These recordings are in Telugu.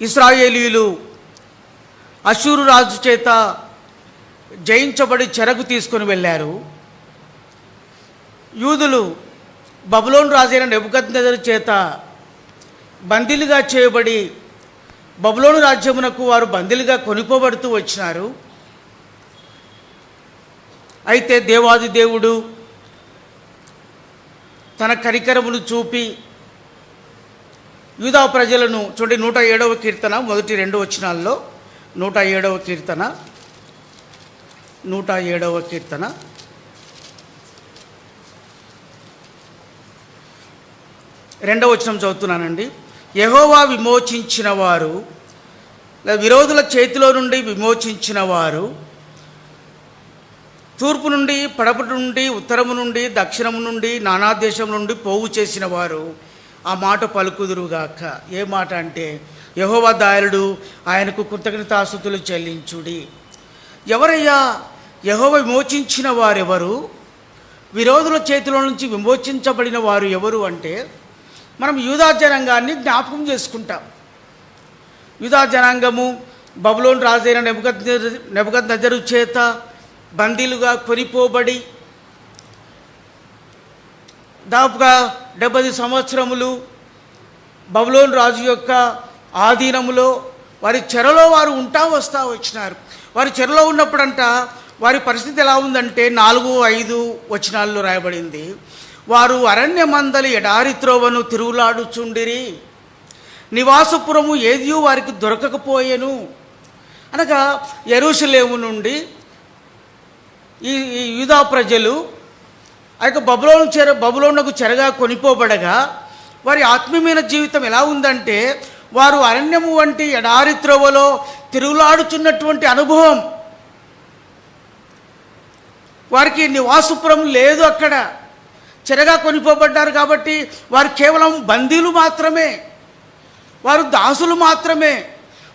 ఇస్రాయేలీలు అశూరు రాజు చేత జయించబడి చెరకు తీసుకొని వెళ్ళారు. యూదులు బబులోన్ రాజైన నెబుకద్నెజరు చేత బందీలుగా చేయబడి బబులోను రాజ్యమునకు వారు బందీలుగా కొనుకోబడుతూ వచ్చినారు. అయితే దేవాది దేవుడు తన కరికరములు చూపి యూదా ప్రజలను చూడండి నూట ఏడవ కీర్తన మొదటి రెండు వచనాల్లో నూట ఏడవ కీర్తన నూట ఏడవ కీర్తన. రెండవ వచనం చదువుతున్నానండి. యహోవా విమోచించిన వారు విరోధుల చేతిలో నుండి విమోచించిన వారు తూర్పు నుండి పడపటి నుండి ఉత్తరము నుండి దక్షిణము నుండి నానా దేశం నుండి పోగు చేసిన వారు ఆ మాట పలుకుదురుగాక. ఏ మాట అంటే యహోవా దాయలుడు ఆయనకు కృతజ్ఞతాస్థుతులు చెల్లించుడి. ఎవరయ్యా యహోవ విమోచించిన వారెవరు? విరోధుల చేతిలో నుంచి విమోచించబడిన వారు ఎవరు అంటే మనం యూదా జనాంగాన్ని జ్ఞాపకం చేసుకుంటాం. యూదా జనాంగము బబులోన్ రాజైన నెబద్ నెబద్ నజరు చేత బందీలుగా కొనిపోబడి దాదాపుగా డెబ్బై సంవత్సరములు బబులోన్ రాజు యొక్క ఆధీనములో వారి చెరలో వారు ఉంటా వస్తా వచ్చినారు. వారి చెరలో ఉన్నప్పుడంట వారి పరిస్థితి ఎలా ఉందంటే నాలుగు ఐదు వచనాల్లో రాయబడింది. వారు అరణ్య మందలి ఎడారి త్రోవను తిరుగులాడుచుండిరి. నివాసపురము ఏదియూ వారికి దొరకకపోయేను. అనగా ఎరుసలేము నుండి ఈ ఈ యూదా ప్రజలు ఆ యొక్క బబులోను చెర బబులోనకు చెరగా కొనిపోబడగా వారి ఆత్మీయమైన జీవితం ఎలా ఉందంటే వారు అరణ్యము వంటి ఎడారి త్రోవలో తిరుగులాడుచున్నటువంటి అనుభవం. వారికి నివాసపురం లేదు అక్కడ. చెరగా కొనిపోబడ్డారు కాబట్టి వారు కేవలం బందీలు మాత్రమే. వారు దాసులు మాత్రమే.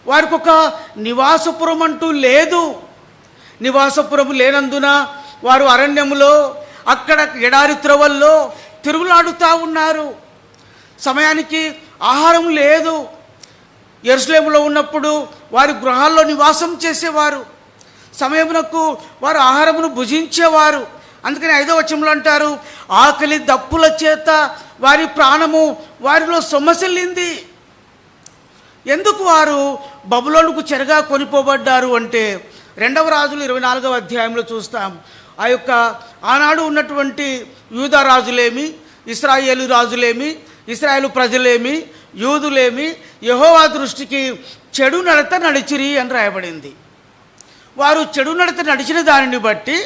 వారికి ఒక నివాసపురం అంటూ లేదు. నివాసపురము లేనందున వారు అరణ్యములో అక్కడ ఎడారి త్రవల్లో తిరుగులాడుతూ ఉన్నారు. సమయానికి ఆహారం లేదు. ఎరుసలేములో ఉన్నప్పుడు వారి గృహాల్లో నివాసం చేసేవారు. సమయమునకు వారు ఆహారమును భుజించేవారు. అందుకని ఐదో వచనంలో అంటారు ఆకలి దప్పుల చేత వారి ప్రాణము వారిలో సొమ్మసిల్లింది. ఎందుకు వారు బబులోనుకు చెరగా కొనిపోబడ్డారు అంటే రెండవ రాజులు ఇరవై నాలుగవ అధ్యాయంలో చూస్తాం. ఆ యొక్క ఆనాడు ఉన్నటువంటి యూదా రాజులేమి ఇస్రాయేలు రాజులేమి ఇస్రాయేలు ప్రజలేమి యూదులేమి యహోవా దృష్టికి చెడు నడత నడిచిరి అని రాయబడింది. వారు చెడు నడత నడిచిన దానిని బట్టి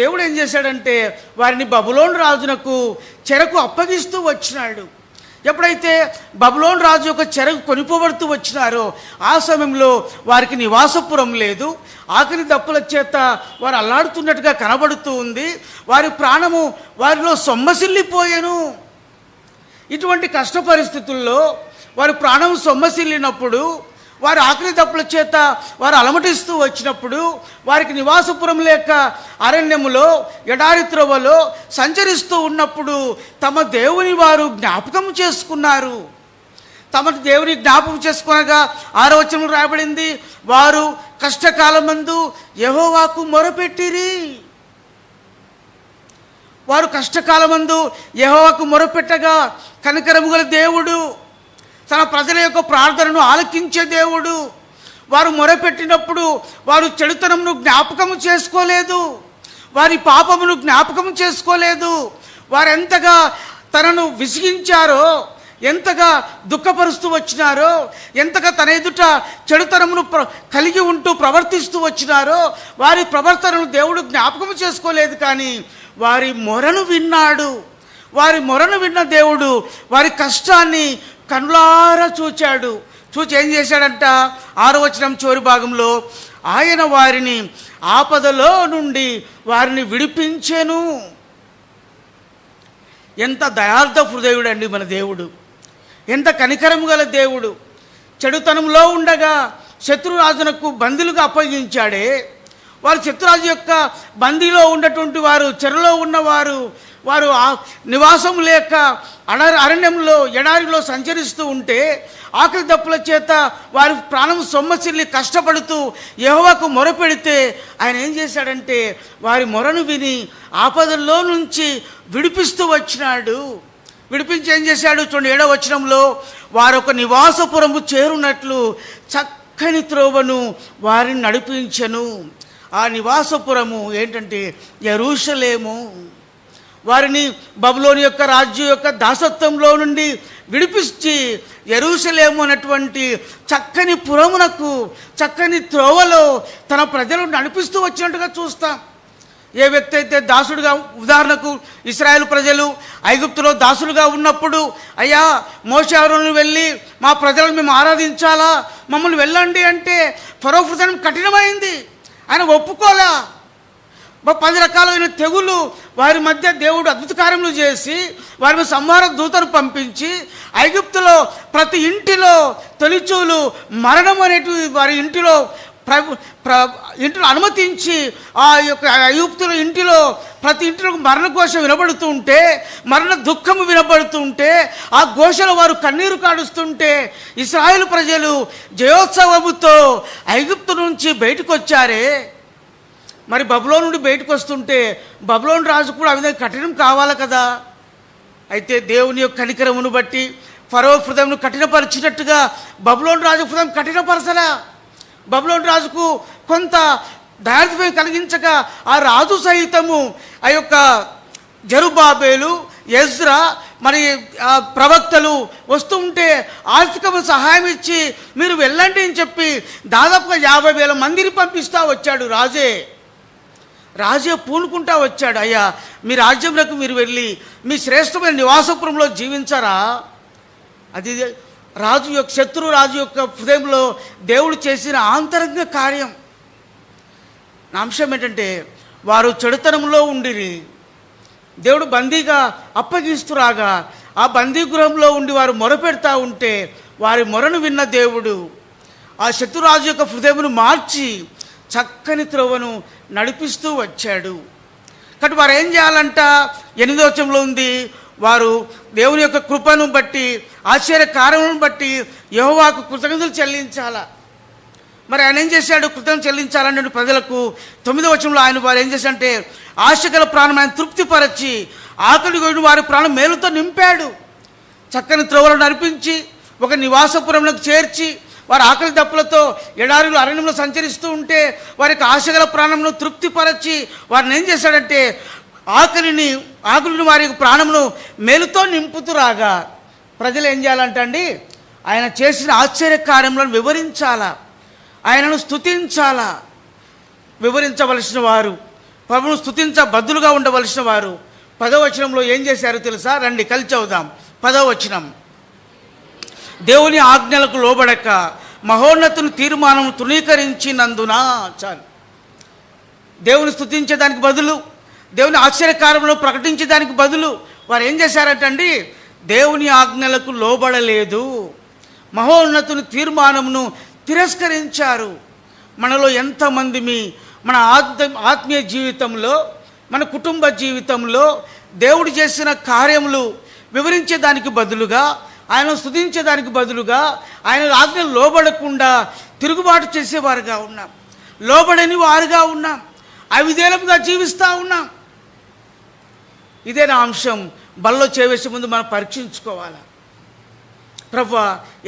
దేవుడు ఏం చేశాడంటే వారిని బబులోన్ రాజునకు చెరకు అప్పగిస్తూ వచ్చినాడు. ఎప్పుడైతే బబులోన్ రాజు యొక్క చెరకు కొనిపోబడుతూ వచ్చినారో ఆ సమయంలో వారికి నివాసపురం లేదు. ఆకలి దప్పుల చేత వారు అల్లాడుతున్నట్టుగా కనబడుతూ ఉంది. వారి ప్రాణము వారిలో సొమ్మసిల్లిపోయాను. ఇటువంటి కష్ట పరిస్థితుల్లో వారి ప్రాణం సొమ్మసిల్లినప్పుడు వారు ఆకలి దప్పుల చేత వారు అలమటిస్తూ వచ్చినప్పుడు వారికి నివాసపురం లేక అరణ్యములో ఎడారి త్రోవలో సంచరిస్తూ ఉన్నప్పుడు తమ దేవుని వారు జ్ఞాపకం చేసుకున్నారు. తమ దేవుని జ్ఞాపకం చేసుకునగా ఆరో రాబడింది రాయబడింది వారు కష్టకాలమందు యహోవాకు మొరపెట్టిరి. వారు కష్టకాలమందు యహోవాకు మొరపెట్టగా కనకరముగల దేవుడు తన ప్రజల యొక్క ప్రార్థనను ఆలకించే దేవుడు. వారు మొరపెట్టినప్పుడు వారు చెడుతనమును జ్ఞాపకము చేసుకోలేదు. వారి పాపమును జ్ఞాపకం చేసుకోలేదు. వారు ఎంతగా తనను విసిగించారో ఎంతగా దుఃఖపరుస్తూ వచ్చినారో ఎంతగా తన ఎదుట చెడుతనమును ప్ర కలిగి ఉంటూ ప్రవర్తిస్తూ వచ్చినారో వారి ప్రవర్తనను దేవుడు జ్ఞాపకం చేసుకోలేదు కానీ వారి మొరను విన్నాడు. వారి మొరను విన్న దేవుడు వారి కష్టాన్ని కనులారా చూచాడు. చూచి ఏం చేశాడంట? ఆరవచనం చోరి చివరి భాగంలో ఆయన వారిని ఆపదలో నుండి వారిని విడిపించెను. ఎంత దయార్థ హృదయుడు అండి మన దేవుడు. ఎంత కనికరము గల దేవుడు. చెడుతనంలో ఉండగా శత్రురాజునకు బందులుగా అప్పగించాడే. వారు శత్రురాజు యొక్క బందీలో ఉన్నటువంటి వారు చెరలో ఉన్నవారు వారు ఆ నివాసం లేక అడ అరణ్యంలో ఎడారిలో సంచరిస్తూ ఉంటే ఆకలి దప్పుల చేత వారి ప్రాణం సొమ్మసిల్లి కష్టపడుతూ యెహోవాకు మొరపెడితే ఆయన ఏం చేశాడంటే వారి మొరను విని ఆపదల్లో నుంచి విడిపిస్తూ వచ్చినాడు. విడిపించి ఏం చేశాడు చూడండి ఏడవ వచనంలో వారు ఒక నివాసపురము చేరునట్లు చక్కని త్రోవను వారిని నడిపించను. ఆ నివాసపురము ఏంటంటే యరూషలేము. వారిని బబులోని యొక్క రాజ్యం యొక్క దాసత్వంలో నుండి విడిపించి ఎరుసలేము అన్నటువంటి చక్కని పురమునకు చక్కని త్రోవలో తన ప్రజలు నడిపిస్తూ వచ్చినట్టుగా చూస్తాం. ఏ వ్యక్తి అయితే దాసుడుగా ఉదాహరణకు ఇస్రాయేల్ ప్రజలు ఐగుప్తులో దాసులుగా ఉన్నప్పుడు అయ్యా మోసారులను వెళ్ళి మా ప్రజలను మేము ఆరాధించాలా? మమ్మల్ని వెళ్ళండి అంటే ఫరో కఠినమైంది. ఆయన ఒప్పుకోలే. పది రకాలైన తెగులు వారి మధ్య దేవుడు అద్భుతకార్యములు చేసి వారి మీద సంహార దూతను పంపించి ఐగుప్తులో ప్రతి ఇంటిలో తొలిచూలు మరణం అనేటివి వారి ఇంటిలో ప్ర ప్ర ఇంటిలో అనుమతించి ఆ యొక్క ఐగుప్తుల ఇంటిలో ప్రతి ఇంటిలో మరణ ఘోష వినబడుతూ ఉంటే మరణ దుఃఖము వినబడుతూ ఉంటే ఆ ఘోషలో వారు కన్నీరు కాడుస్తుంటే ఇస్రాయేల్ ప్రజలు జయోత్సవముతో ఐగుప్తు నుంచి బయటకు వచ్చారే మరి బబులో నుండి బయటకు వస్తుంటే బబులోని రాజు కూడా ఆ విధంగా కఠినం కావాలి కదా. అయితే దేవుని యొక్క కనికరమును బట్టి ఫరో హృదయంను కఠినపరిచినట్టుగా బబులోని రాజు హృదయం కఠినపరచలా. బబులోని రాజుకు కొంత దారిద్ర్యం కలిగించక ఆ రాజు సహితము ఆ యొక్క జరుబాబేలు ఎజ్రా మరి ప్రవక్తలు వస్తూ ఉంటే సహాయం ఇచ్చి మీరు వెళ్ళండి అని చెప్పి దాదాపుగా యాభై వేల మందిని పంపిస్తా వచ్చాడు రాజే. రాజే పూనుకుంటా వచ్చాడు అయ్యా మీ రాజ్యంలోకి మీరు వెళ్ళి మీ శ్రేష్టమైన నివాసపురంలో జీవించరా? అది రాజు యొక్క శత్రు రాజు యొక్క హృదయంలో దేవుడు చేసిన ఆంతరంగ కార్యం. నా అంశం ఏంటంటే వారు చెడుతనంలో ఉండిరి. దేవుడు బందీగా అప్పగిస్తురాగా ఆ బందీ గృహంలో ఉండి వారు మొరపెడతా ఉంటే వారి మొరను విన్న దేవుడు ఆ శత్రురాజు యొక్క హృదయమును మార్చి చక్కని త్రోవను నడిపిస్తూ వచ్చాడు. కాబట్టి వారు ఏం చేయాలంట? ఎనిమిదో వచనంలో ఉంది వారు దేవుని యొక్క కృపను బట్టి ఆశ్చర్య కార్యములను బట్టి యహోవాకు కృతజ్ఞతలు చెల్లించాలా. మరి ఆయన ఏం చేశాడు? కృతం చెల్లించాలని ప్రజలకు తొమ్మిదో వచనంలో ఆయన వారు ఏం చేశారంటే ఆశగల ప్రాణం ఆయన తృప్తిపరచి ఆకలి కొడిన వారి ప్రాణం మేలుతో నింపాడు. చక్కని త్రోవలు నడిపించి ఒక నివాసపురంలోకి చేర్చి వారి ఆకలి దప్పులతో ఎడారులు అరణ్యంలో సంచరిస్తూ ఉంటే వారికి ఆశగల ప్రాణంను తృప్తిపరచి వారిని ఏం చేశాడంటే ఆకలిని ఆకులిని వారి ప్రాణమును మేలుతో నింపుతురాగా. ప్రజలు ఏం చేయాలంటండి? ఆయన చేసిన ఆశ్చర్య కార్యములను వివరించాలా? ఆయనను స్థుతించాలా వివరించవలసిన వారు ప్రభును స్థుతించ బద్దులుగా ఉండవలసిన వారు పదవచనంలో ఏం చేశారు తెలుసా? రండి కలిసి చదువుదాం. పదవచనం దేవుని ఆజ్ఞలకు లోబడక మహోన్నతుని తీర్మానం తృణీకరించినందున చాలు. దేవుని స్తుతించేదానికి బదులు దేవుని ఆశ్చర్యకారంలో ప్రకటించేదానికి బదులు వారు ఏం చేశారటండి దేవుని ఆజ్ఞలకు లోబడలేదు. మహోన్నతుని తీర్మానమును తిరస్కరించారు. మనలో ఎంతమంది మీ మన ఆత్మ ఆత్మీయ జీవితంలో మన కుటుంబ జీవితంలో దేవుడు చేసిన కార్యములు వివరించేదానికి బదులుగా ఆయన స్తుతించేదానికి బదులుగా ఆయన ఆజ్ఞలు లోబడకుండా తిరుగుబాటు చేసేవారుగా ఉన్నాం. లోబడని వారుగా ఉన్నాం. అవిధేలంగా జీవిస్తూ ఉన్నాం. ఇదే నా అంశం. బల్లో చేవేసే ముందు మనం పరీక్షించుకోవాలి? ప్రభు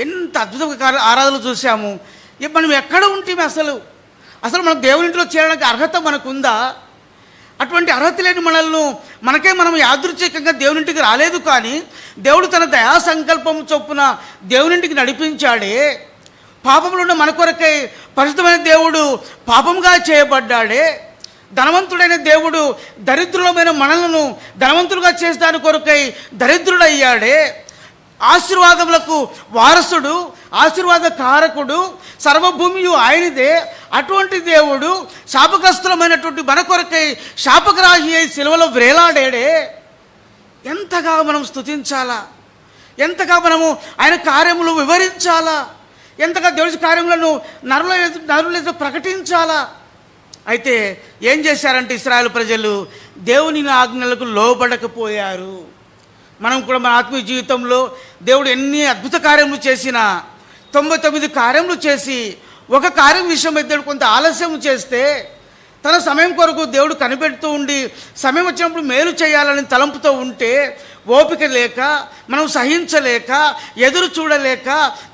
ఎంత అద్భుతంగా ఆరాధనలు చూసాము ఇక మనం ఎక్కడ ఉంటే అసలు? అసలు మనం దేవునింట్లో చేరడానికి అర్హత మనకుందా? అటువంటి అర్హత లేని మనల్ని మనకే మనం యాదృచ్ఛికంగా దేవునింటికి రాలేదు కానీ దేవుడు తన దయా సంకల్పం చొప్పున దేవునింటికి నడిపించాడే. పాపంలో ఉన్న మన కొరకై పరిశుద్ధమైన దేవుడు పాపంగా చేయబడ్డాడే. ధనవంతుడైన దేవుడు దరిద్రులమైన మనలను ధనవంతులుగా చేస్తాని కొరకై దరిద్రుడయ్యాడే. ఆశీర్వాదములకు వారసుడు ఆశీర్వాద కారకుడు సర్వభూమియు ఆయనదే. అటువంటి దేవుడు శాపగ్రస్తులమైనటువంటి మన కొరకై శాపగ్రాహి అయి సిలువలో వ్రేలాడాడే. ఎంతగా మనం స్తుతించాలా? ఎంతగా మనము ఆయన కార్యములు వివరించాలా? ఎంతగా దేవుడి కార్యములను నరుల ఎదు- నరుల ప్రకటించాలా? అయితే ఏం చేశారంటే ఇస్రాయల్ ప్రజలు దేవుని ఆజ్ఞలకు లోబడకపోయారు. మనం కూడా మన ఆత్మీయ జీవితంలో దేవుడు ఎన్ని అద్భుత కార్యములు చేసినా తొంభై తొమ్మిది కార్యములు చేసి ఒక కార్యం విషయం కొంత ఆలస్యం చేస్తే తన సమయం కొరకు దేవుడు కనిపెడుతూ ఉండి సమయం వచ్చినప్పుడు మేలు చేయాలని తలంపుతో ఉంటే ఓపిక లేక మనం సహించలేక ఎదురు చూడలేక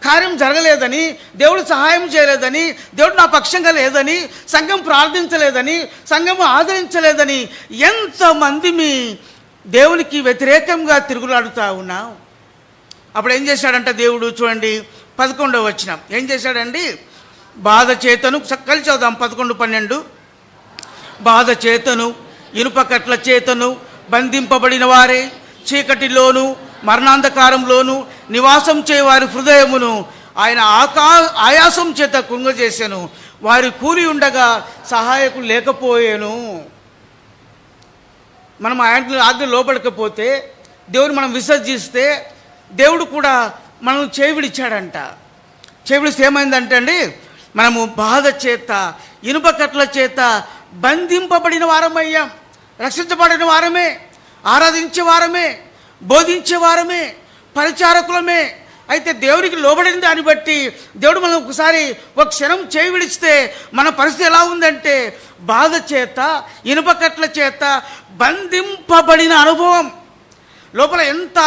కార్యం జరగలేదని దేవుడు సహాయం చేయలేదని దేవుడు నా పక్షంగా లేదని సంఘం ప్రార్థించలేదని సంఘం ఆదరించలేదని ఎంతమంది మీ దేవునికి వ్యతిరేకంగా తిరుగులాడుతూ ఉన్నాం. అప్పుడు ఏం చేశాడంట దేవుడు చూడండి పదకొండవ వచ్చిన ఏం చేశాడండి? బాధ చేతను కలిసి చదుదాం పదకొండు పన్నెండు. బాధ చేతను ఇనుప కట్ల చేతను బంధింపబడిన వారే. చీకటిలోను మరణాంధకారంలోను నివాసం చేయ వారి హృదయమును ఆయన ఆకా ఆయాసం చేత కుంగజేశాను వారి కూలి ఉండగా సహాయకులు లేకపోయాను. మనం ఆయన ఆజ్ఞ లోపడకపోతే దేవుని మనం విసర్జిస్తే దేవుడు కూడా మనం చేవిడిచ్చాడంట చేవిడిస్తే ఏమైందంటే అండి మనము బాధ చేత ఇనుప కట్ల చేత బంధింపబడిన వారమయ్యాం రక్షించబడిన వారమే. ఆరాధించే వారమే బోధించే వారమే పరిచారకులమే. అయితే దేవునికి లోబడిన దాన్ని బట్టి దేవుడు మనం ఒకసారి ఒక క్షణం చేయి విడిస్తే మన పరిస్థితి ఎలా ఉందంటే బాధ చేత ఇనుపకట్ల చేత బంధింపబడిన అనుభవం. లోపల ఎంత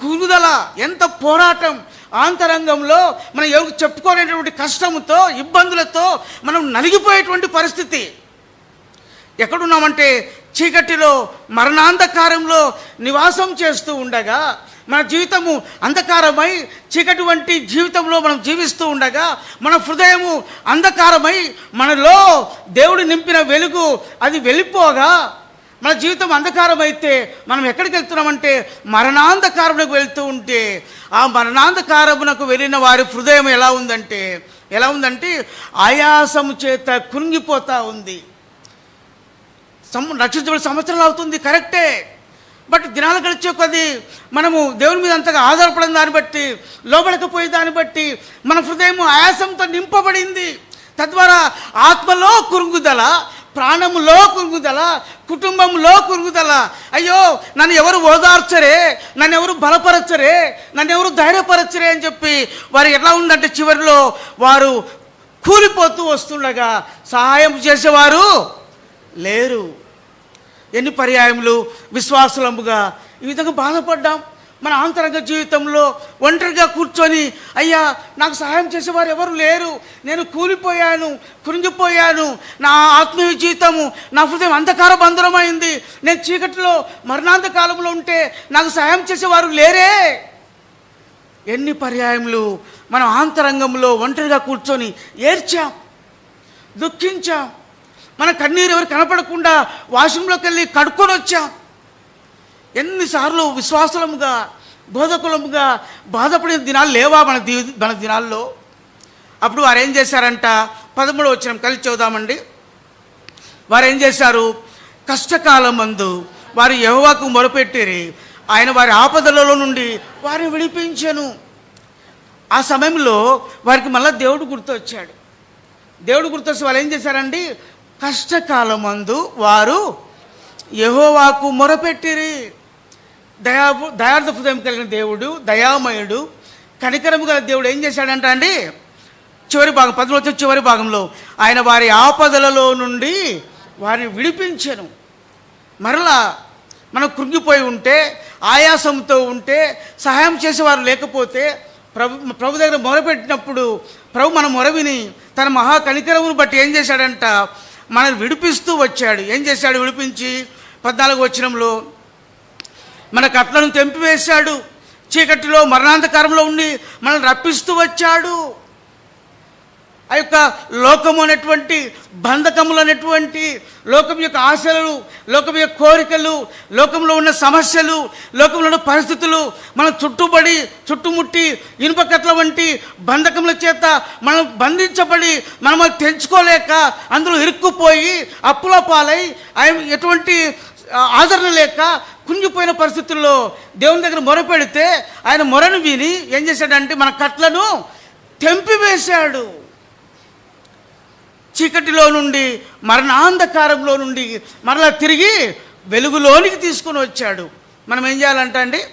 కుదుదల ఎంత పోరాటం. ఆంతరంగంలో మనం ఎవరికి చెప్పుకోలేనటువంటి కష్టంతో ఇబ్బందులతో మనం నలిగిపోయేటువంటి పరిస్థితి. ఎక్కడున్నామంటే చీకటిలో మరణాంధకారంలో నివాసం చేస్తూ ఉండగా మన జీవితము అంధకారమై చీకటి వంటి జీవితంలో మనం జీవిస్తూ ఉండగా మన హృదయము అంధకారమై మనలో దేవుడు నింపిన వెలుగు అది వెళ్ళిపోగా మన జీవితం అంధకారం అయితే మనం ఎక్కడికి వెళ్తున్నామంటే మరణాంధకారమునకు వెళ్తూ ఉంటే ఆ మరణాంధకారమునకు వెళ్ళిన వారి హృదయం ఎలా ఉందంటే ఎలా ఉందంటే ఆయాసము చేత కృంగిపోతూ ఉంది. రక్షించబడి సంవత్సరాలు అవుతుంది కరెక్టే. బట్ దినాలు గడిచే కొద్ది మనము దేవుని మీద అంతగా ఆధారపడిన దాన్ని బట్టి లోబడకపోయే దాన్ని బట్టి మన హృదయం ఆయాసంతో నింపబడింది. తద్వారా ఆత్మలో కురుగుదల ప్రాణములో కురుగుదల కుటుంబంలో కురుగుదల. అయ్యో నన్ను ఎవరు ఓదార్చరే నన్ను ఎవరు బలపరచరే నన్ను ఎవరు ధైర్యపరచరే అని చెప్పి వారు ఎట్లా ఉందంటే చివరిలో వారు కూలిపోతూ వస్తుండగా సహాయం చేసేవారు. లేరు. ఎన్ని పర్యాయములు విశ్వాసులముగా ఈ విధంగా బాధపడ్డాం. మన ఆంతరంగ జీవితంలో ఒంటరిగా కూర్చొని అయ్యా నాకు సహాయం చేసేవారు ఎవరు లేరు. నేను కూలిపోయాను కృంగిపోయాను. నా ఆత్మీయ జీవితము నా హృదయం అంధకార బంధురమైంది నేను చీకటిలో మరణాంతకాలంలో ఉంటే నాకు సహాయం చేసేవారు లేరే. ఎన్ని పర్యాయములు మనం ఆంతరంగంలో ఒంటరిగా కూర్చొని ఏడ్చాం దుఃఖించాం. మన కన్నీరు ఎవరు కనపడకుండా వాష్రూమ్లోకి వెళ్ళి కడుక్కొని వచ్చాం. ఎన్నిసార్లు విశ్వాసలముగా బోధకులముగా బాధపడిన దినాలు లేవా మన దీ మన దినాల్లో? అప్పుడు వారు ఏం చేశారంట? పదమూడు వచ్చిన కలిసి చూద్దామండి వారు ఏం చేశారు? కష్టకాలం మందు వారు యహోవాకు మొరపెట్టిరి. ఆయన వారి ఆపదలలో నుండి వారిని విడిపించాను. ఆ సమయంలో వారికి మళ్ళీ దేవుడు గుర్తొచ్చాడు. దేవుడు గుర్తొచ్చి వాళ్ళు ఏం చేశారండి? కష్టకాలమందు వారు యహోవాకు మొరపెట్టిరి. దయా దయార్థ హృదయం కలిగిన దేవుడు దయామయుడు కనికరము గల దేవుడు ఏం చేశాడంట అండి? చివరి భాగం పదమూడు వచ్చే చివరి భాగంలో ఆయన వారి ఆపదలలో నుండి వారిని విడిపించను. మరలా మనం కృంగిపోయి ఉంటే ఆయాసంతో ఉంటే సహాయం చేసేవారు లేకపోతే ప్రభు ప్రభు దగ్గర మొరపెట్టినప్పుడు ప్రభు మన మొరవిని తన మహా కనికరమును బట్టి ఏం చేశాడంట? మనల్ని విడిపిస్తూ వచ్చాడు. ఏం చేశాడు విడిపించి? పద్నాలుగు వచ్చినంలో మన కట్లను తెంపివేశాడు. చీకటిలో మరణాంతకారంలో ఉండి మనల్ని రప్పిస్తూ వచ్చాడు. ఆ యొక్క లోకము అనేటువంటి బంధకములు అనేటువంటి లోకం యొక్క ఆశలు లోకం యొక్క కోరికలు లోకంలో ఉన్న సమస్యలు లోకంలో ఉన్న పరిస్థితులు మనం చుట్టుబడి చుట్టుముట్టి ఇనుప కట్ల వంటి బంధకముల చేత మనం బంధించబడి మనం తెంచుకోలేక అందులో ఇరుక్కుపోయి అప్పుల పాలై ఆయన ఎటువంటి ఆదరణ లేక కుంగిపోయిన పరిస్థితుల్లో దేవుని దగ్గర మొరపెడితే ఆయన మొరను విని ఏం చేశాడంటే మన కట్లను తెంపివేశాడు. చీకటిలో నుండి మరణాంధకారంలో నుండి మరలా తిరిగి వెలుగులోనికి తీసుకొని వచ్చాడు. మనం ఏం చేయాలంట అండి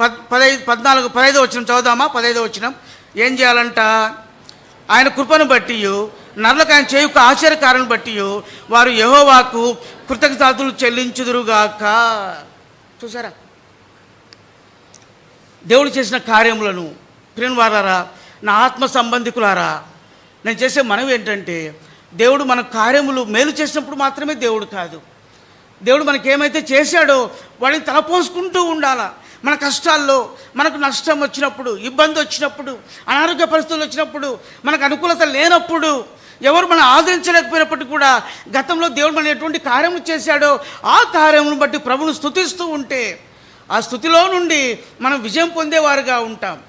పద్ పదైదు పద్నాలుగు పదైదో వచ్చిన చదువుదామా? పదైదో వచ్చిన ఏం చేయాలంట? ఆయన కృపను బట్టి నరులకు ఆయన చేయుక ఆశ్చర్యకారం బట్టి వారు యహోవాకు కృతజ్ఞతలు చెల్లించుదురుగాక. చూసారా? దేవుడు చేసిన కార్యములను ప్రియవారారా నా ఆత్మ సంబంధికులారా నేను చేసే మనవి ఏంటంటే దేవుడు మన కార్యములు మేలు చేసినప్పుడు మాత్రమే దేవుడు కాదు. దేవుడు మనకేమైతే చేశాడో వాడిని తలపోసుకుంటూ ఉండాలా? మన కష్టాల్లో మనకు నష్టం వచ్చినప్పుడు ఇబ్బంది వచ్చినప్పుడు అనారోగ్య పరిస్థితులు వచ్చినప్పుడు మనకు అనుకూలత లేనప్పుడు ఎవరు మనం ఆదరించలేకపోయినప్పటికీ కూడా గతంలో దేవుడు మన ఎటువంటి కార్యము చేశాడో ఆ కార్యమును బట్టి ప్రభును స్థుతిస్తూ ఉంటే ఆ స్థుతిలో నుండి మనం విజయం పొందేవారుగా ఉంటాం.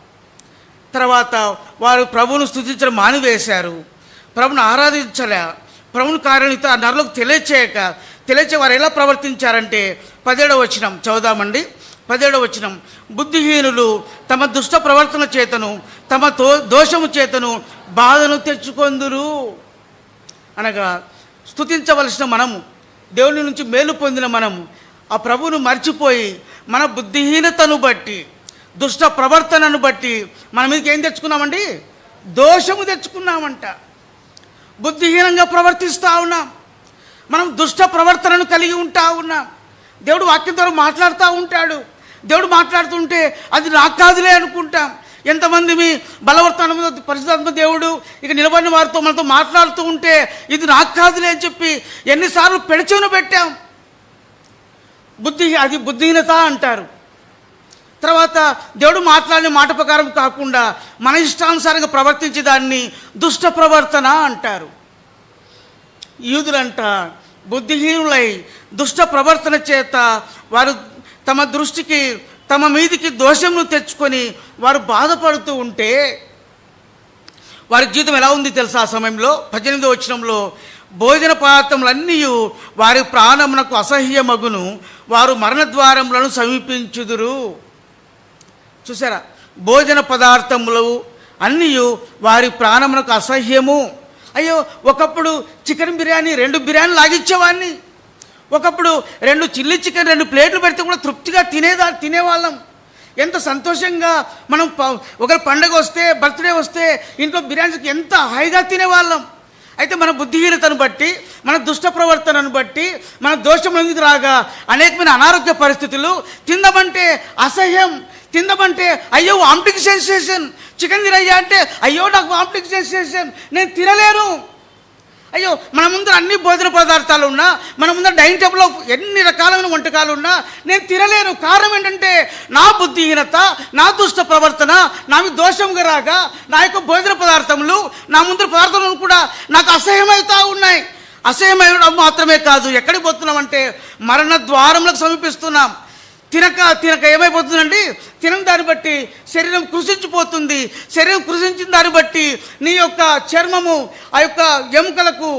తర్వాత వారు ప్రభువును స్థుతించడం మానివేశారు. ప్రభును ఆరాధించలే. ప్రభుని కార్యం ఇతర నరులకు తెలియచేయక తెలియచే వారు ఎలా ప్రవర్తించారంటే పదేడవ వచనం చదుదామండి పదేడవ వచనం. బుద్ధిహీనులు తమ దుష్ట ప్రవర్తన చేతను తమ తో దోషము చేతను బాధను తెచ్చుకొందురు. అనగా స్తుతించవలసిన మనము దేవుని నుంచి మేలు పొందిన మనము ఆ ప్రభువును మర్చిపోయి మన బుద్ధిహీనతను బట్టి దుష్ట ప్రవర్తనను బట్టి మన మీదకి ఏం తెచ్చుకున్నామండి? దోషము తెచ్చుకున్నామంట. బుద్ధిహీనంగా ప్రవర్తిస్తూ ఉన్నాం. మనం దుష్ట ప్రవర్తనను కలిగి ఉంటా ఉన్నాం. దేవుడు వాక్యం ద్వారా మాట్లాడుతూ ఉంటాడు. దేవుడు మాట్లాడుతుంటే అది నాకు కాదులే అనుకుంటాం. ఎంతమంది మీ బలవర్తనం పరిశుధాత్మ దేవుడు ఇక నిలబడిన వారితో మనతో మాట్లాడుతూ ఉంటే ఇది నాకు కాదులే అని చెప్పి ఎన్నిసార్లు పెడచెవును పెట్టాం. బుద్ధి అది బుద్ధిహీనత అంటారు. తర్వాత దేవుడు మాట్లాడిన మాట ప్రకారం కాకుండా మన ఇష్టానుసారంగా ప్రవర్తించే దాన్ని దుష్ట ప్రవర్తన అంటారు. యూదులంట బుద్ధిహీనులై దుష్ట ప్రవర్తన చేత వారు తమ దృష్టికి తమ మీదికి దోషమును తెచ్చుకొని వారు బాధపడుతూ ఉంటే వారి జీవితం ఎలా ఉంది తెలుసా? ఆ సమయంలో పద్దెనిమిది వచ్చినంలో భోజన పదార్థములన్నీ వారి ప్రాణమునకు అసహ్యమగును వారు మరణద్వారములను సమీపించుదురు. చూసారా భోజన పదార్థములు అన్నీ వారి ప్రాణమునకు అసహ్యము. అయ్యో ఒకప్పుడు చికెన్ బిర్యానీ రెండు బిర్యానీ లాగిచ్చేవాడిని ఒకప్పుడు రెండు చిల్లీ చికెన్ రెండు ప్లేట్లు పెడితే కూడా తృప్తిగా తినేదా తినేవాళ్ళం. ఎంత సంతోషంగా మనం ఒకరి పండగ వస్తే బర్త్డే వస్తే ఇంట్లో బిర్యానీకి ఎంత హాయిగా తినేవాళ్ళం. అయితే మన బుద్ధిహీనతను బట్టి మన దుష్ట ప్రవర్తనను బట్టి మన దోషం ఎందుకు రాగా అనేకమైన అనారోగ్య పరిస్థితులు తిందామంటే అసహ్యం. తిందమంటే అయ్యో వామిటింగ్ సెన్సేషన్. చికెన్ తినయ్యా అంటే అయ్యో నాకు వామిటింగ్ సెన్సేషన్. నేను తినలేను. అయ్యో మన ముందర అన్ని భోజన పదార్థాలు ఉన్నా మన ముందర డైనింగ్ టేబుల్లో ఎన్ని రకాలైన వంటకాలు ఉన్నా నేను తినలేను. కారణం ఏంటంటే నా బుద్ధిహీనత నా దుష్ట ప్రవర్తన నావి దోషంగా రాగా నా యొక్క భోజన పదార్థములు నా ముందర పదార్థములు కూడా నాకు అసహ్యమవుతా ఉన్నాయి. అసహ్యమవడం మాత్రమే కాదు ఎక్కడికి పోతున్నామంటే మరణ ద్వారములకు సమీపిస్తున్నాం. తినక తినక ఏమైపోతుందండి? తినని దాన్ని బట్టి శరీరం కృషించిపోతుంది శరీరం కృషించిన దాన్ని బట్టి నీ యొక్క చర్మము ఆ యొక్క ఎముకలకు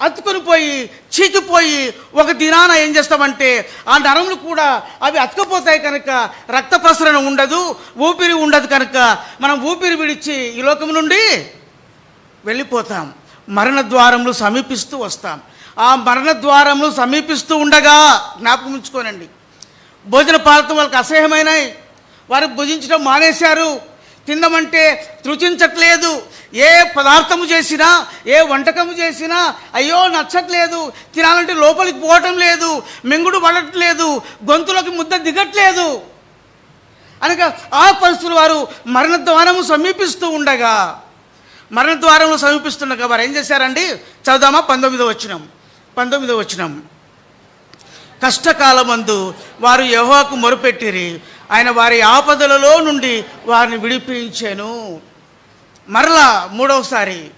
అతుకొని పోయి చీకిపోయి ఒక దినాన ఏం చేస్తామంటే ఆ నరములు కూడా అవి అతుకపోతాయి కనుక రక్త ప్రసరణ ఉండదు ఊపిరి ఉండదు కనుక మనం ఊపిరి విడిచి ఈ లోకం నుండి వెళ్ళిపోతాం. మరణ ద్వారములు సమీపిస్తూ వస్తాం. ఆ మరణ ద్వారములు సమీపిస్తూ ఉండగా జ్ఞాపకం ఉంచుకోనండి. భోజన పదార్థం వాళ్ళకి అసహ్యమైనాయి. వారు భుజించడం మానేశారు. తిందమంటే రుచించట్లేదు. ఏ పదార్థము చేసినా ఏ వంటకము చేసినా అయ్యో నచ్చట్లేదు. తినాలంటే లోపలికి పోవటం లేదు. మింగుడు పడట్లేదు. గొంతులోకి ముద్ద దిగట్లేదు. అనగా ఆ పరిస్థితులు వారు మరణ ద్వారము సమీపిస్తూ ఉండగా మరణద్వారంలో సమీపిస్తుండగా వారు ఏం చేశారండి? చదుదామా పంతొమ్మిదో వచ్చినాం పంతొమ్మిదో వచ్చినాం కష్టకాలమందు వారు యహోకు మొరుపెట్టిరి. ఆయన వారి ఆపదలలో నుండి వారిని విడిపించాను. మరలా మూడవసారి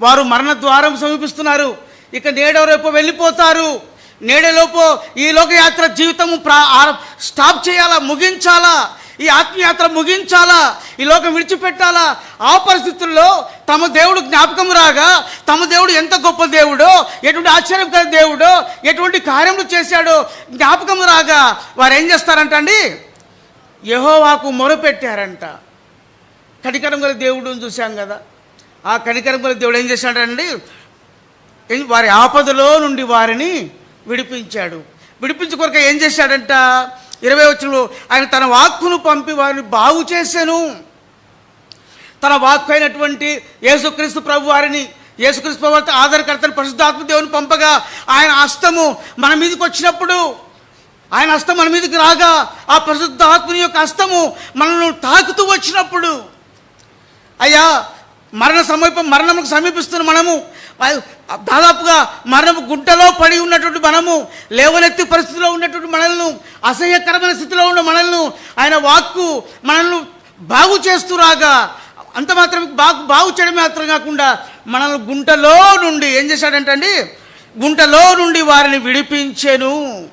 వారు మరణ ద్వారం సమీపిస్తున్నారు. ఇక నేడో రేపు వెళ్ళిపోతారు. నేడలోపు ఈ లోకయాత్ర జీవితము ప్రా స్టాప్ చేయాలా? ముగించాలా? ఈ ఆత్మయాత్ర ముగించాలా? ఈ లోకం విడిచిపెట్టాలా? ఆ పరిస్థితుల్లో తమ దేవుడు జ్ఞాపకం రాగా తమ దేవుడు ఎంత గొప్ప దేవుడో ఎటువంటి ఆశ్చర్యకర దేవుడో ఎటువంటి కార్యములు చేశాడో జ్ఞాపకం రాగా వారు ఏం చేస్తారంట అండి యహోవాకు మొరపెట్టారంట. కనికరం గల దేవుడు చూశాం కదా. ఆ కనికరం గల దేవుడు ఏం చేశాడండి? వారి ఆపదలో నుండి వారిని విడిపించాడు. విడిపించుకొరక ఏం చేశాడంట? ఇరవై వచ్చిన ఆయన తన వాక్కును పంపి వారిని బాగు చేశాను. తన వాక్కు అయినటువంటి యేసుక్రీస్తు ప్రభు వారిని యేసుక్రీస్తు ప్రభు వారితో ఆధారకర్తను పరిశుద్ధాత్మ దేవుని పంపగా ఆయన హస్తము మన మీదకి వచ్చినప్పుడు ఆయన హస్తం మన మీదకి రాగా ఆ పరిశుద్ధాత్మని యొక్క హస్తము మనల్ని తాకుతూ వచ్చినప్పుడు అయ్యా మరణ సమీపం మరణముకు సమీపిస్తున్న మనము. దాదాపుగా మరణము గుంటలో పడి ఉన్నటువంటి మనము లేవనెత్తి పరిస్థితిలో ఉన్నటువంటి మనల్ని అసహ్యకరమైన స్థితిలో ఉన్న మనల్ని ఆయన వాక్కు మనల్ని బాగు చేస్తూ రాగా అంత మాత్రం బాగు బాగు చేయడం మాత్రం కాకుండా మనల్ని గుంటలో నుండి ఏం చేశాడంటండి గుంటలో నుండి వారిని విడిపించెను.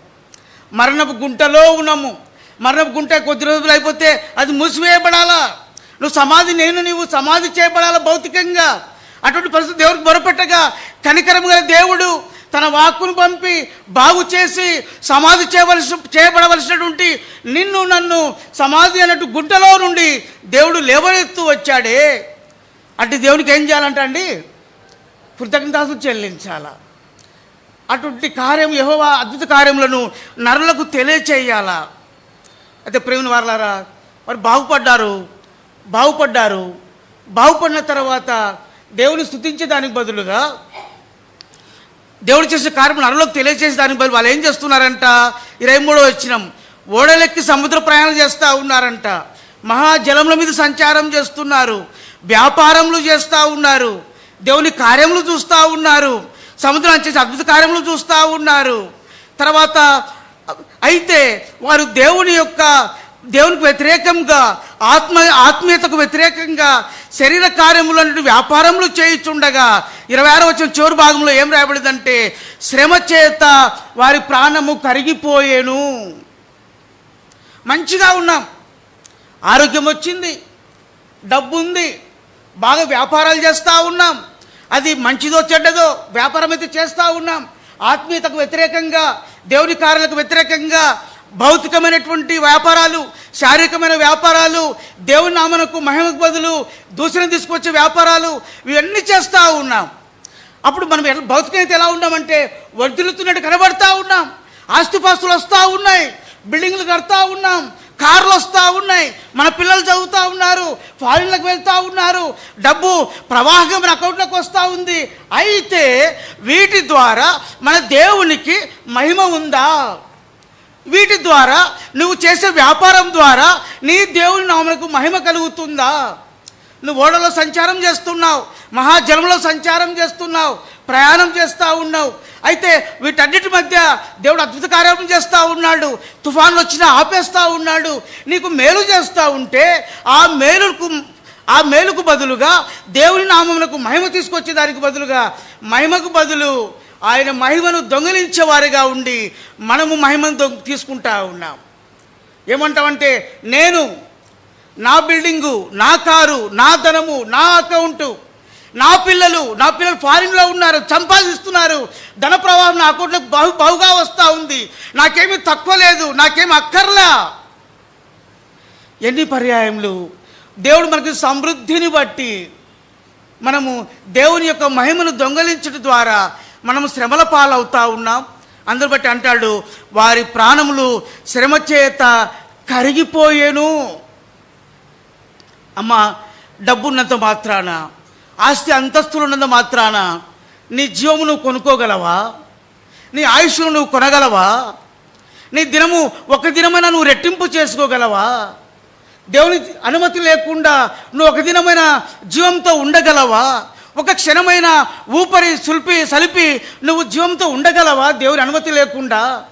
మరణపు గుంటలో ఉన్నాము. మరణపు గుంట కొద్ది రోజులు అయిపోతే అది మూసివేయబడాలా? నువ్వు సమాధి నేను నీవు సమాధి చేయబడాలి భౌతికంగా? అటువంటి పరిస్థితి దేవుడికి మొరపెట్టగా కనికరము గల దేవుడు తన వాక్కును పంపి బాగు చేసి సమాధి చేయవలసి చేయబడవలసినటువంటి నిన్ను నన్ను సమాధి అన్నట్టు గుంటలో నుండి దేవుడు లేవనెత్తు వచ్చాడే. అటు దేవునికి ఏం చేయాలంట అండి కృతజ్ఞతాసులు చెల్లించాలా. అటువంటి కార్యం యహోవా అద్భుత కార్యములను నరులకు తెలియచేయాలా. అయితే ప్రేమిని వారలారా వారు బాగుపడ్డారు. బాగుపడ్డారు. బాగుపడిన తర్వాత దేవుని స్తుతించే దానికి బదులుగా దేవుడు చేసే కార్యం అరలోకి తెలియజేసే దానికి బదులు వాళ్ళు ఏం చేస్తున్నారంట? ఇరవై మూడో వచ్చినం ఓడలెక్కి సముద్ర ప్రయాణం చేస్తూ ఉన్నారంట. మహాజలముల మీద సంచారం చేస్తున్నారు. వ్యాపారములు చేస్తూ ఉన్నారు. దేవుని కార్యములు చూస్తూ ఉన్నారు. సముద్రం చేసే అద్భుత కార్యములు చూస్తూ ఉన్నారు. తర్వాత అయితే వారు దేవుని యొక్క దేవునికి వ్యతిరేకంగా ఆత్మ ఆత్మీయతకు వ్యతిరేకంగా శరీర కార్యములను వ్యాపారములు చేయుచుండగా ఇరవై ఆరు వచ్చిన చివరి భాగంలో ఏం రాయబడిందంటే శ్రమ చేత వారి ప్రాణము కరిగిపోయేను. మంచిగా ఉన్నాం. ఆరోగ్యం వచ్చింది. డబ్బు ఉంది బాగా వ్యాపారాలు చేస్తూ ఉన్నాం. అది మంచిదో చెడ్డదో వ్యాపారం అయితే చేస్తూ ఉన్నాం. ఆత్మీయతకు వ్యతిరేకంగా దేవుని కార్యాలకు వ్యతిరేకంగా భౌతికమైనటువంటి వ్యాపారాలు శారీరకమైన వ్యాపారాలు దేవుని నామనకు మహిమకు బదులు దూషణ తీసుకొచ్చే వ్యాపారాలు ఇవన్నీ చేస్తూ ఉన్నాం. అప్పుడు మనం ఎలా భౌతికమైతే ఎలా ఉన్నామంటే వర్ధిల్లుతున్నట్టు కనబడతా ఉన్నాం. ఆస్తిపాస్తులు వస్తూ ఉన్నాయి. బిల్డింగ్లు కడతా ఉన్నాం. కార్లు వస్తూ ఉన్నాయి. మన పిల్లలు చదువుతూ ఉన్నారు. ఫారిన్లకు వెళ్తూ ఉన్నారు. డబ్బు ప్రవాహం మన అకౌంట్లోకి వస్తూ ఉంది. అయితే వీటి ద్వారా మన దేవునికి మహిమ ఉందా? వీటి ద్వారా నువ్వు చేసే వ్యాపారం ద్వారా నీ దేవుని నామలకు మహిమ కలుగుతుందా? నువ్వు ఓడలో సంచారం చేస్తున్నావు మహాజలంలో సంచారం చేస్తున్నావు ప్రయాణం చేస్తూ ఉన్నావు. అయితే వీటన్నిటి మధ్య దేవుడు అద్భుత కార్యం చేస్తూ ఉన్నాడు తుఫాన్లు వచ్చినా ఆపేస్తూ ఉన్నాడు. నీకు మేలు చేస్తూ ఉంటే ఆ మేలుకు ఆ మేలుకు బదులుగా దేవుని నామమునకు మహిమ తీసుకొచ్చే దానికి బదులుగా మహిమకు బదులు ఆయన మహిమను దొంగిలించేవారిగా ఉండి మనము మహిమను దొంగ తీసుకుంటా ఉన్నాం. ఏమంటామంటే నేను నా బిల్డింగు నా కారు నా ధనము నా అకౌంటు నా పిల్లలు నా పిల్లలు ఫారిన్లో ఉన్నారు సంపాదిస్తున్నారు ధన ప్రవాహం నా అకౌంట్లోకి బహు బహుగా వస్తూ ఉంది. నాకేమీ తక్కువ లేదు నాకేమి అక్కర్లా. ఎన్ని పర్యాయములు. దేవుడు మనకి సమృద్ధిని బట్టి మనము దేవుని యొక్క మహిమను దొంగలించడం ద్వారా మనం శ్రమల పాలవుతా ఉన్నాం. అందరు బట్టి అంటాడు వారి ప్రాణములు శ్రమ చేత కరిగిపోయేను. అమ్మ డబ్బున్నంత మాత్రాన ఆస్తి అంతస్తులు ఉన్నంత మాత్రాన నీ జీవము నువ్వు కొనుక్కోగలవా? నీ ఆయుష్ను నువ్వు కొనగలవా? నీ దినము ఒక దినమైనా నువ్వు రెట్టింపు చేసుకోగలవా? దేవుని అనుమతి లేకుండా నువ్వు ఒక దినమైన జీవంతో ఉండగలవా? ఒక క్షణమైన ఊపరి సుల్పి సలిపి నువ్వు జీవంతో ఉండగలవా? దేవుని అనుమతి లేకుండా.